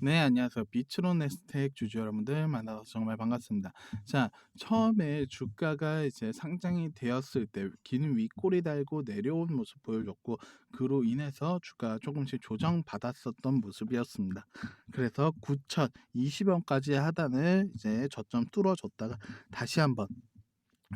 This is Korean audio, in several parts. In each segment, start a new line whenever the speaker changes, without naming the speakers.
네, 안녕하세요. 비트론 네스텍 주주 여러분들 만나서 정말 반갑습니다. 자, 처음에 주가가 이제 상장이 되었을 때 긴 윗꼬리 달고 내려온 모습 보여줬고, 그로 인해서 주가가 조금씩 조정받았었던 모습이었습니다. 그래서 9,020원까지 하단을 이제 저점 뚫어줬다가 다시 한번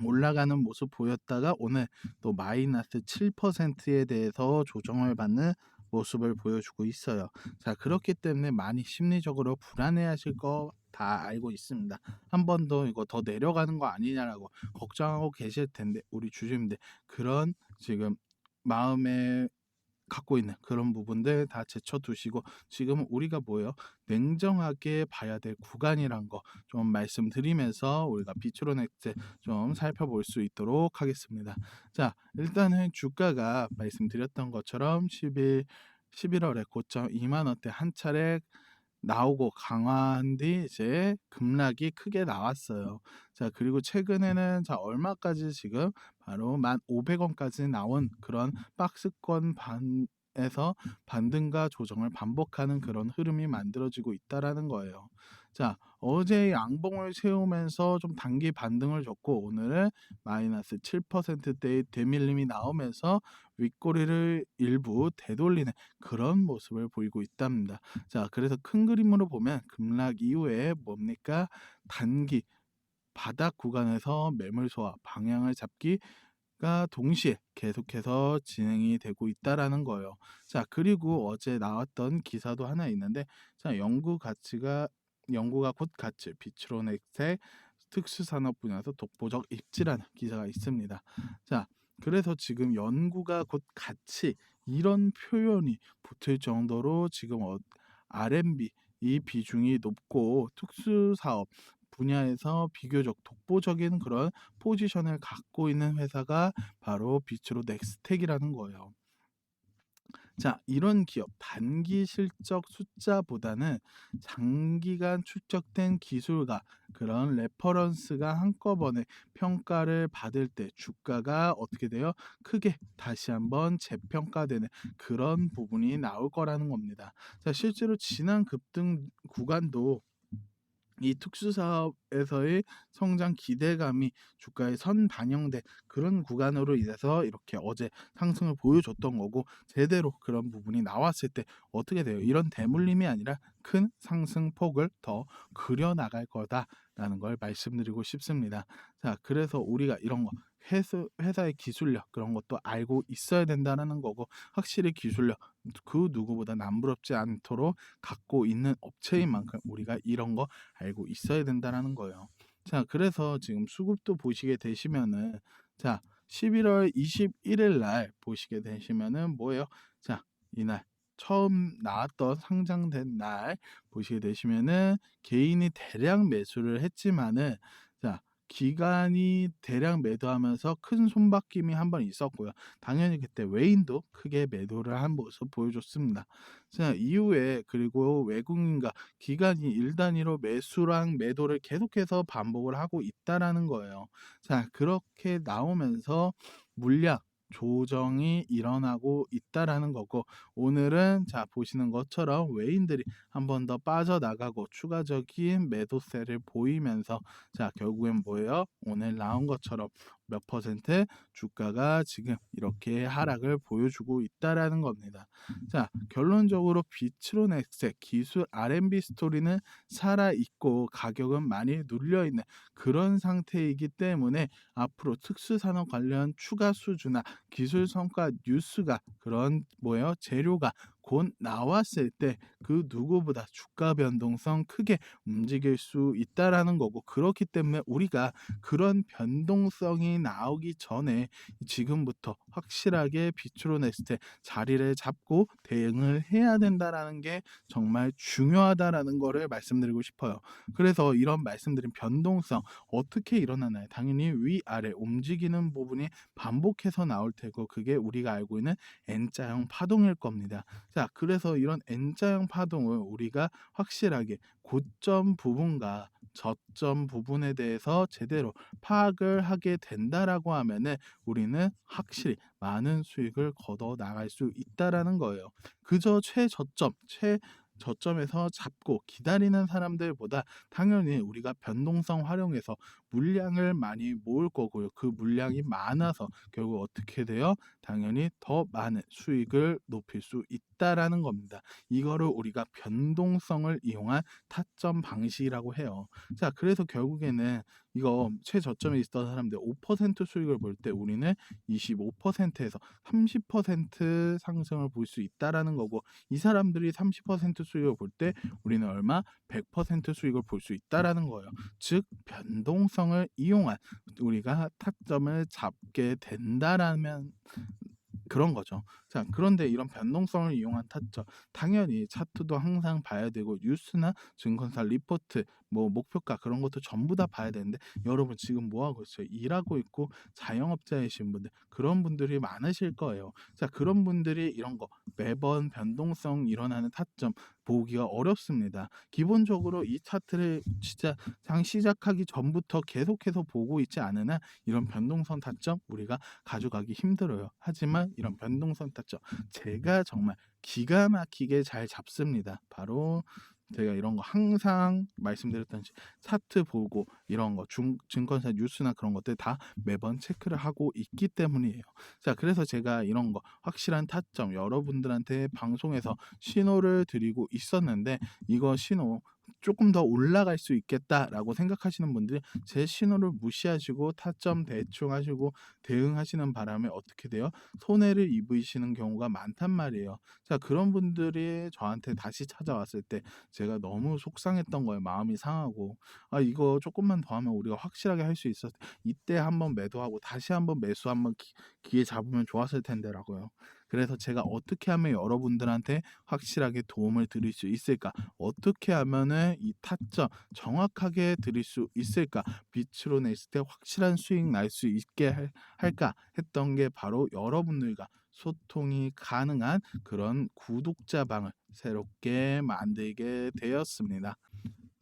올라가는 모습 보였다가 오늘 또 마이너스 7%에 대해서 조정을 받는 모습을 보여주고 있어요. 자, 그렇기 때문에 많이 심리적으로 불안해하실 거 다 알고 있습니다. 한 번 더 이거 더 내려가는 거 아니냐라고 걱정하고 계실 텐데 우리 주주님들 그런 지금 마음에 갖고 있는 그런 부분들 다 제쳐두시고 지금은 우리가 뭐예요? 냉정하게 봐야 될 구간이란 거 좀 말씀드리면서 우리가 비추론 엑셀 좀 살펴볼 수 있도록 하겠습니다. 자, 일단은 주가가 말씀드렸던 것처럼 11 11월에 고점 2만 원대 한 차례 나오고 강화한 뒤 이제 급락이 크게 나왔어요. 자, 그리고 최근에는 자, 얼마까지 지금 바로 1,500원까지 나온 그런 박스권 반 에서 반등과 조정을 반복하는 그런 흐름이 만들어지고 있다라는 거예요. 자, 어제 양봉을 세우면서 좀 단기 반등을 줬고 오늘은 마이너스 7%대의 되밀림이 나오면서 윗꼬리를 일부 되돌리는 그런 모습을 보이고 있답니다. 자, 그래서 큰 그림으로 보면 급락 이후에 뭡니까? 단기 바닥 구간에서 매물 소화 방향을 잡기 가 동시에 계속해서 진행이 되고 있다라는 거예요. 자, 그리고 어제 나왔던 기사도 하나 있는데 자, 연구 가치가 연구가 곧 가치 비트로넥스의 특수산업 분야에서 독보적 입지라는 기사가 있습니다. 자, 그래서 지금 연구가 곧 가치 이런 표현이 붙을 정도로 지금 어, R&B 이 비중이 높고 특수사업 분야에서 비교적 독보적인 그런 포지션을 갖고 있는 회사가 바로 비츠로 넥스텍이라는 거예요. 자, 이런 기업 단기 실적 숫자보다는 장기간 축적된 기술과 그런 레퍼런스가 한꺼번에 평가를 받을 때 주가가 어떻게 돼요? 크게 다시 한번 재평가되는 그런 부분이 나올 거라는 겁니다. 자, 실제로 지난 급등 구간도 이 특수사업에서의 성장 기대감이 주가에 선 반영된 그런 구간으로 인해서 이렇게 어제 상승을 보여줬던 거고 제대로 그런 부분이 나왔을 때 어떻게 돼요? 이런 대물림이 아니라 큰 상승폭을 더 그려 나갈 거다라는 걸 말씀드리고 싶습니다. 자, 그래서 우리가 이런 거 회사, 회사의 기술력 그런 것도 알고 있어야 된다는 거고 확실히 기술력 그 누구보다 남부럽지 않도록 갖고 있는 업체인 만큼 우리가 이런 거 알고 있어야 된다는 거예요. 자, 그래서 지금 수급도 보시게 되시면은 자, 11월 21일 날 보시게 되시면은 뭐예요? 자, 이날 처음 나왔던 상장된 날 보시게 되시면은 개인이 대량 매수를 했지만은 자, 기간이 대량 매도하면서 큰 손바뀜이 한 번 있었고요. 당연히 그때 외인도 크게 매도를 한 모습 보여줬습니다. 자, 이후에 그리고 외국인과 기간이 1단위로 매수랑 매도를 계속해서 반복을 하고 있다라는 거예요. 자, 그렇게 나오면서 물량 조정이 일어나고 있다라는 거고 오늘은 자 보시는 것처럼 외인들이 한 번 더 빠져나가고 추가적인 매도세를 보이면서 자 결국엔 뭐예요? 오늘 나온 것처럼 몇 퍼센트 주가가 지금 이렇게 하락을 보여주고 있다라는 겁니다. 자 결론적으로 비트로넥스의 기술 R&B 스토리는 살아 있고 가격은 많이 눌려 있는 그런 상태이기 때문에 앞으로 특수 산업 관련 추가 수주나 기술 성과 뉴스가 그런 뭐예요? 재료가 곧 나왔을 때 그 누구보다 주가 변동성 크게 움직일 수 있다라는 거고 그렇기 때문에 우리가 그런 변동성이 나오기 전에 지금부터 확실하게 비트로넥스트 자리를 잡고 대응을 해야 된다라는 게 정말 중요하다라는 거를 말씀드리고 싶어요. 그래서 이런 말씀드린 변동성 어떻게 일어나나요? 당연히 위아래 움직이는 부분이 반복해서 나올 테고 그게 우리가 알고 있는 N자형 파동일 겁니다. 자, 그래서 이런 N자형 파동을 우리가 확실하게 고점 부분과 저점 부분에 대해서 제대로 파악을 하게 된다라고 하면은 우리는 확실히 많은 수익을 거둬 나갈 수 있다라는 거예요. 그저 최저점, 최 저점에서 잡고 기다리는 사람들보다 당연히 우리가 변동성 활용해서 물량을 많이 모을 거고요. 그 물량이 많아서 결국 어떻게 돼요? 당연히 더 많은 수익을 높일 수 있다라는 겁니다. 이거를 우리가 변동성을 이용한 타점 방식이라고 해요. 자, 그래서 결국에는 이거 최저점에 있던 사람들 5% 수익을 볼 때 우리는 25%에서 30% 상승을 볼 수 있다라는 거고 이 사람들이 30% 수익을 볼 때 우리는 얼마 100% 수익을 볼 수 있다라는 거예요. 즉 변동성을 이용한 우리가 타점을 잡게 된다라면 그런 거죠. 자, 그런데 이런 변동성을 이용한 타점, 당연히 차트도 항상 봐야 되고 뉴스나 증권사 리포트, 뭐 목표가 그런 것도 전부 다 봐야 되는데 여러분 지금 뭐 하고 있어요? 일하고 있고 자영업자이신 분들 그런 분들이 많으실 거예요. 자, 그런 분들이 이런 거 매번 변동성 일어나는 타점 보기가 어렵습니다. 기본적으로 이 차트를 진짜 장 시작하기 전부터 계속해서 보고 있지 않으나 이런 변동성 타점 우리가 가져가기 힘들어요. 하지만 이런 변동성 타점 제가 정말 기가 막히게 잘 잡습니다. 바로 제가 이런 거 항상 말씀드렸던지 차트 보고 이런 거 중, 증권사 뉴스나 그런 것들 다 매번 체크를 하고 있기 때문이에요. 자, 그래서 제가 이런 거 확실한 타점 여러분들한테 방송에서 신호를 드리고 있었는데 이거 신호 조금 더 올라갈 수 있겠다라고 생각하시는 분들이 제 신호를 무시하시고 타점 대충 하시고 대응하시는 바람에 어떻게 돼요? 손해를 입으시는 경우가 많단 말이에요. 자, 그런 분들이 저한테 다시 찾아왔을 때 제가 너무 속상했던 거예요. 마음이 상하고 아 이거 조금만 더 하면 우리가 확실하게 할 수 있었 이때 한번 매도하고 다시 한번 매수 한번 기, 기회 잡으면 좋았을 텐데라고요. 그래서 제가 어떻게 하면 여러분들한테 확실하게 도움을 드릴 수 있을까? 어떻게 하면은 이 타점 정확하게 드릴 수 있을까? 빛으로 냈을 때 확실한 수익 날 수 있게 할, 할까? 했던 게 바로 여러분들과 소통이 가능한 그런 구독자 방을 새롭게 만들게 되었습니다.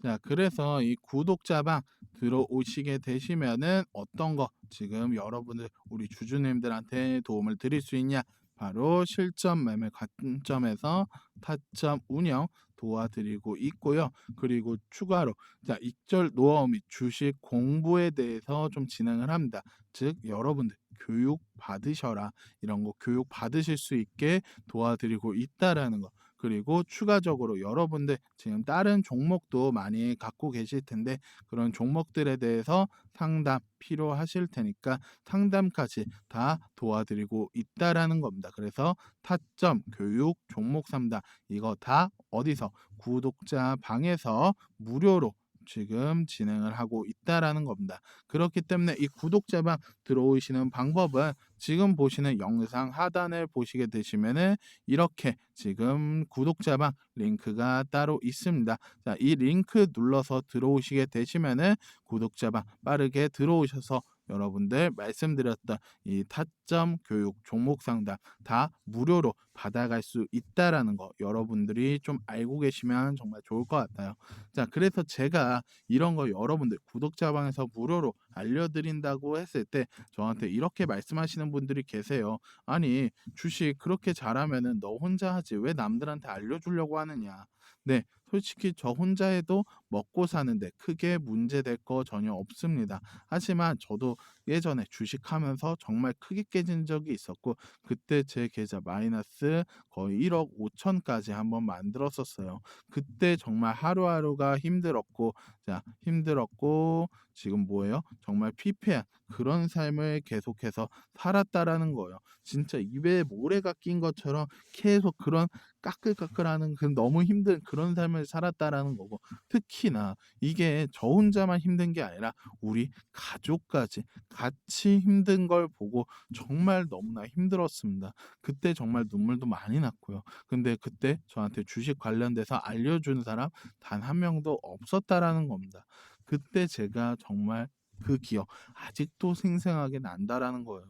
자, 그래서 이 구독자방 들어오시게 되시면은 어떤 거 지금 여러분들 우리 주주님들한테 도움을 드릴 수 있냐? 바로 실전 매매 관점에서 타점 운영 도와드리고 있고요. 그리고 추가로 자 익절 노하우 및 주식 공부에 대해서 좀 진행을 합니다. 즉 여러분들 교육 받으셔라 이런 거 교육 받으실 수 있게 도와드리고 있다라는 거. 그리고 추가적으로 여러분들 지금 다른 종목도 많이 갖고 계실 텐데 그런 종목들에 대해서 상담 필요하실 테니까 상담까지 다 도와드리고 있다라는 겁니다. 그래서 타점 교육 종목 상담 이거 다 어디서 구독자 방에서 무료로 지금 진행을 하고 있다라는 겁니다. 그렇기 때문에 이 구독자방 들어오시는 방법은 지금 보시는 영상 하단을 보시게 되시면은 이렇게 지금 구독자방 링크가 따로 있습니다. 자, 이 링크 눌러서 들어오시게 되시면은 구독자방 빠르게 들어오셔서 여러분들 말씀드렸던 이 타점 교육 종목 상담 다 무료로 받아갈 수 있다라는 거 여러분들이 좀 알고 계시면 정말 좋을 것 같아요. 자, 그래서 제가 이런 거 여러분들 구독자방에서 무료로 알려드린다고 했을 때 저한테 이렇게 말씀하시는 분들이 계세요. 아니, 주식 그렇게 잘하면은 너 혼자 하지 왜 남들한테 알려주려고 하느냐. 네, 솔직히 저 혼자 해도 먹고 사는데 크게 문제될 거 전혀 없습니다. 하지만 저도 예전에 주식하면서 정말 크게 깨진 적이 있었고 그때 제 계좌 마이너스 거의 1억 5천까지 한번 만들었었어요. 그때 정말 하루하루가 힘들었고 자 힘들었고 지금 뭐예요? 정말 피폐한 그런 삶을 계속해서 살았다라는 거예요. 진짜 입에 모래가 낀 것처럼 계속 그런 까끌까끌하는 그 너무 힘든 그런 삶을 살았다라는 거고 특히나 이게 저 혼자만 힘든 게 아니라 우리 가족까지 같이 힘든 걸 보고 정말 너무나 힘들었습니다. 그때 정말 눈물도 많이 났고요. 근데 그때 저한테 주식 관련돼서 알려주는 사람 단 한 명도 없었다라는 겁니다. 그때 제가 정말 그 기억 아직도 생생하게 난다라는 거예요.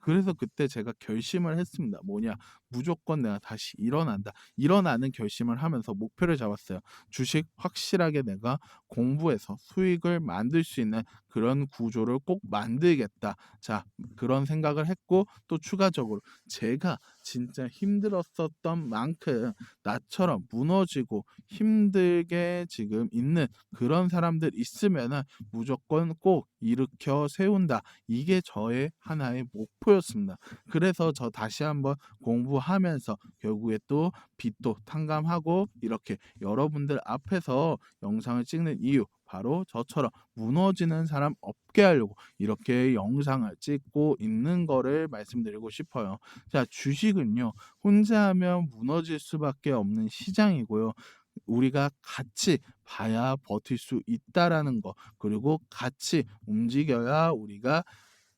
그래서 그때 제가 결심을 했습니다. 뭐냐? 무조건 내가 다시 일어난다. 일어나는 결심을 하면서 목표를 잡았어요. 주식 확실하게 내가 공부해서 수익을 만들 수 있는 그런 구조를 꼭 만들겠다. 자, 그런 생각을 했고 또 추가적으로 제가 진짜 힘들었었던 만큼 나처럼 무너지고 힘들게 지금 있는 그런 사람들 있으면은 무조건 꼭 일으켜 세운다. 이게 저의 하나의 목표였습니다. 그래서 저 다시 한번 공부 하면서 결국에 또 빚도 탕감하고 이렇게 여러분들 앞에서 영상을 찍는 이유 바로 저처럼 무너지는 사람 없게 하려고 이렇게 영상을 찍고 있는 거를 말씀드리고 싶어요. 자, 주식은요. 혼자 하면 무너질 수밖에 없는 시장이고요. 우리가 같이 봐야 버틸 수 있다라는 거. 그리고 같이 움직여야 우리가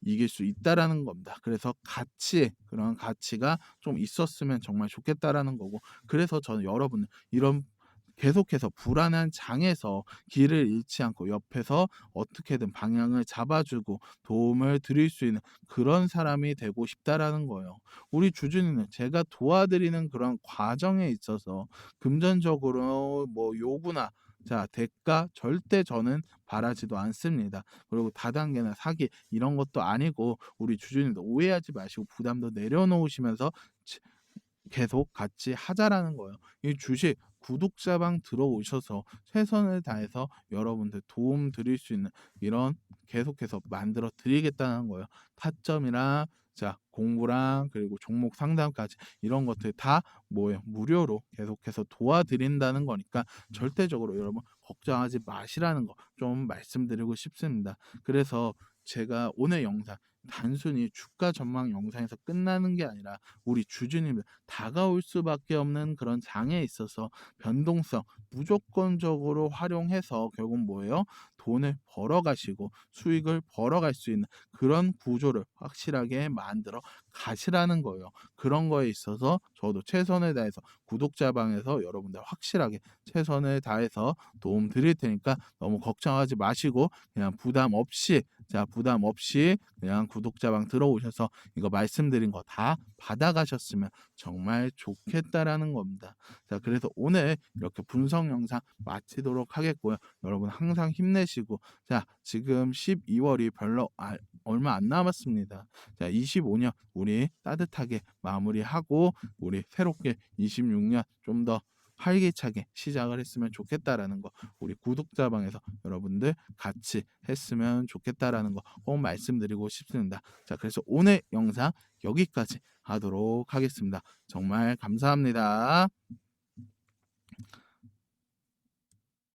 이길 수 있다라는 겁니다. 그래서 가치 그런 가치가 좀 있었으면 정말 좋겠다라는 거고. 그래서 저는 여러분들 이런 계속해서 불안한 장에서 길을 잃지 않고 옆에서 어떻게든 방향을 잡아주고 도움을 드릴 수 있는 그런 사람이 되고 싶다라는 거예요. 우리 주주님은 제가 도와드리는 그런 과정에 있어서 금전적으로 뭐 요구나 자 대가 절대 저는 바라지도 않습니다. 그리고 다단계나 사기 이런 것도 아니고 우리 주주님도 오해하지 마시고 부담도 내려놓으시면서 치- 계속 같이 하자라는 거예요. 이 주식 구독자방 들어오셔서 최선을 다해서 여러분들 도움 드릴 수 있는 이런 계속해서 만들어 드리겠다는 거예요. 타점이랑 자 공부랑 그리고 종목 상담까지 이런 것들 다 뭐예요 무료로 계속해서 도와드린다는 거니까 절대적으로 여러분 걱정하지 마시라는 거 좀 말씀드리고 싶습니다. 그래서 제가 오늘 영상 단순히 주가 전망 영상에서 끝나는 게 아니라 우리 주주님들 다가올 수밖에 없는 그런 장에 있어서 변동성 무조건적으로 활용해서 결국 뭐예요? 돈을 벌어 가시고 수익을 벌어 갈 수 있는 그런 구조를 확실하게 만들어 가시라는 거예요. 그런 거에 있어서 저도 최선을 다해서 구독자 방에서 여러분들 확실하게 최선을 다해서 도움 드릴 테니까 너무 걱정하지 마시고 그냥 부담 없이 자 부담 없이 그냥 구독자방 들어오셔서 이거 말씀드린 거 다 받아가셨으면 정말 좋겠다라는 겁니다. 자 그래서 오늘 이렇게 분석 영상 마치도록 하겠고요. 여러분 항상 힘내시고 자 지금 12월이 별로 아- 얼마 안 남았습니다. 자 25년 우리 따뜻하게 마무리하고 우리 새롭게 26년 좀더 활기차게 시작을 했으면 좋겠다라는 거 우리 구독자방에서 여러분들 같이 했으면 좋겠다라는 거 꼭 말씀드리고 싶습니다. 자 그래서 오늘 영상 여기까지 하도록 하겠습니다. 정말 감사합니다.